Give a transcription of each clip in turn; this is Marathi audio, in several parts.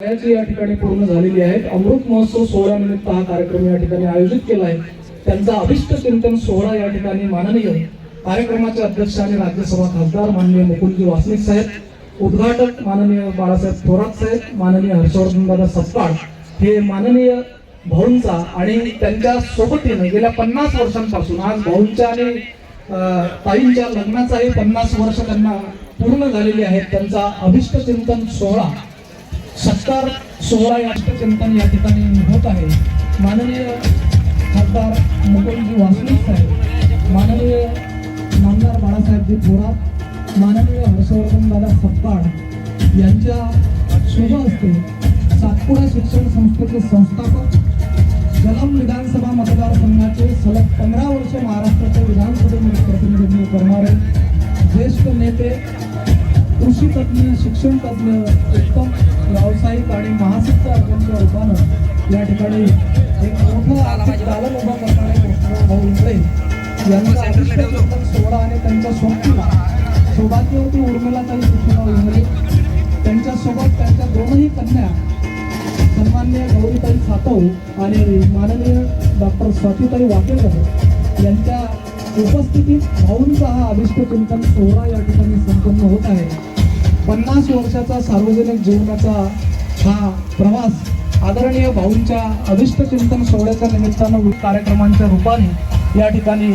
या ठिकाणी पूर्ण झालेली आहेत. अमृत महोत्सव सोहळ्यानिमित्त हा कार्यक्रम या ठिकाणी आयोजित केला आहे. त्यांचा अभिष्ट चिंतन सोहळा या ठिकाणी माननीय कार्यक्रमाचे अध्यक्ष आणि राज्यसभा खासदार माननीय मुकुलजी वासनिक साहेब उद्घाटक माननीय बाळासाहेब थोरात साहेब माननीय हर्षवर्धन दादा सपकाळ हे माननीय भाऊंचा आणि त्यांच्या सोबतीने गेल्या पन्नास वर्षांपासून आज भाऊंच्या आणि अं, ताईंच्या लग्नाचाही पन्नास वर्ष त्यांना पूर्ण झालेली आहेत. त्यांचा अभिष्ट चिंतन सोहळा सत्कार सोहळा राष्ट्रचिंतन या ठिकाणी होत आहे. माननीय खासदार मुकुंदजी वासनिक साहेब माननीय नामदार बाळासाहेबजी थोरात माननीय हर्षवर्धन दादा सपकाळ यांच्या शुभ हस्ते सातपुडा शिक्षण संस्थेचे संस्थापक जलम विधानसभा मतदारसंघाचे सलग पंधरा वर्ष महाराष्ट्राच्या विधानसभेमध्ये प्रतिनिधित्व करणारे ज्येष्ठ नेते कृषी तज्ज्ञ शिक्षण तज्ज्ञ उत्तम या ठिकाणी एक मोठं आर्थिक दालन उभं करणारे कृष्णराव भाऊ इंगळे यांचा चिंतन सोहळा आणि त्यांच्या सोबतीला. सौभाग्यवती उर्मिलाताई कृष्णराव इंगळे त्यांच्यासोबत त्यांच्या दोनही कन्या सन्मान्य गौरीताई सातव आणि माननीय डॉक्टर स्वातीताई वाकेकर यांच्या उपस्थितीत भाऊंचा हा अभिष्ट चिंतन सोहळा या ठिकाणी संपन्न होत आहे. पन्नास वर्षाचा सार्वजनिक जीवनाचा हा प्रवास आदरणीय भाऊंच्या अभिष्ट चिंतन सोहळ्याच्या निमित्तानं कार्यक्रमांच्या रूपाने या ठिकाणी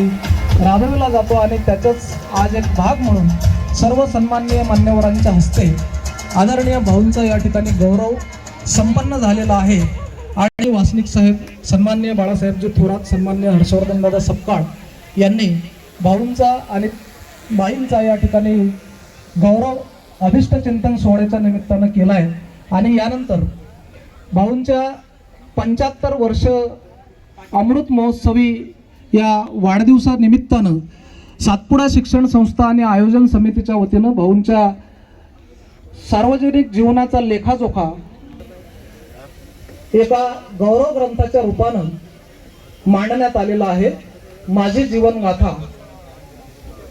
राबविला जातो आणि त्याचाच आज एक भाग म्हणून सर्व सन्माननीय मान्यवरांच्या हस्ते आदरणीय भाऊंचा या ठिकाणी गौरव संपन्न झालेला आहे. आणि वासनिक साहेब सन्मान्य बाळासाहेबजी थोरात सन्मान्य हर्षवर्धन दादा सपकाळ यांनी भाऊंचा आणि बाईंचा या ठिकाणी गौरव अभिष्ट चिंतन सोहळ्याच्या निमित्तानं केला आहे आणि यानंतर भाऊंच्या पंच्याहत्तर वर्ष अमृत महोत्सवी या वाढदिवसानिमित्तानं सातपुडा शिक्षण संस्था आणि आयोजन समितीच्या वतीनं भाऊंच्या सार्वजनिक जीवनाचा लेखाजोखा एका गौरव ग्रंथाच्या रूपानं मांडण्यात आलेला आहे. माझी जीवनगाथा.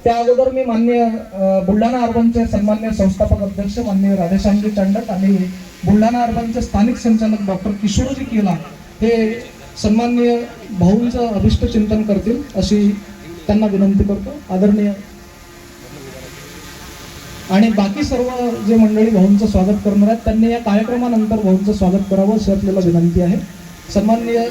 त्या अगोदर मी मान्य बुलढाणा अर्बनचे सन्मान्य संस्थापक अध्यक्ष मान्य राधेश्यामजी चांडक आणि बुलढाणा अर्बनचे स्थानिक संचालक डॉक्टर किशोरजी केला हे सन्मान्य भाऊंचं अभिष्ट चिंतन करतील अशी त्यांना विनंती करतो. आदरणीय आणि बाकी सर्व जे मंडळी भाऊंचं स्वागत करणार आहेत त्यांनी या कार्यक्रमानंतर भाऊंचं स्वागत करावं अशी आपल्याला विनंती आहे. सन्मान्य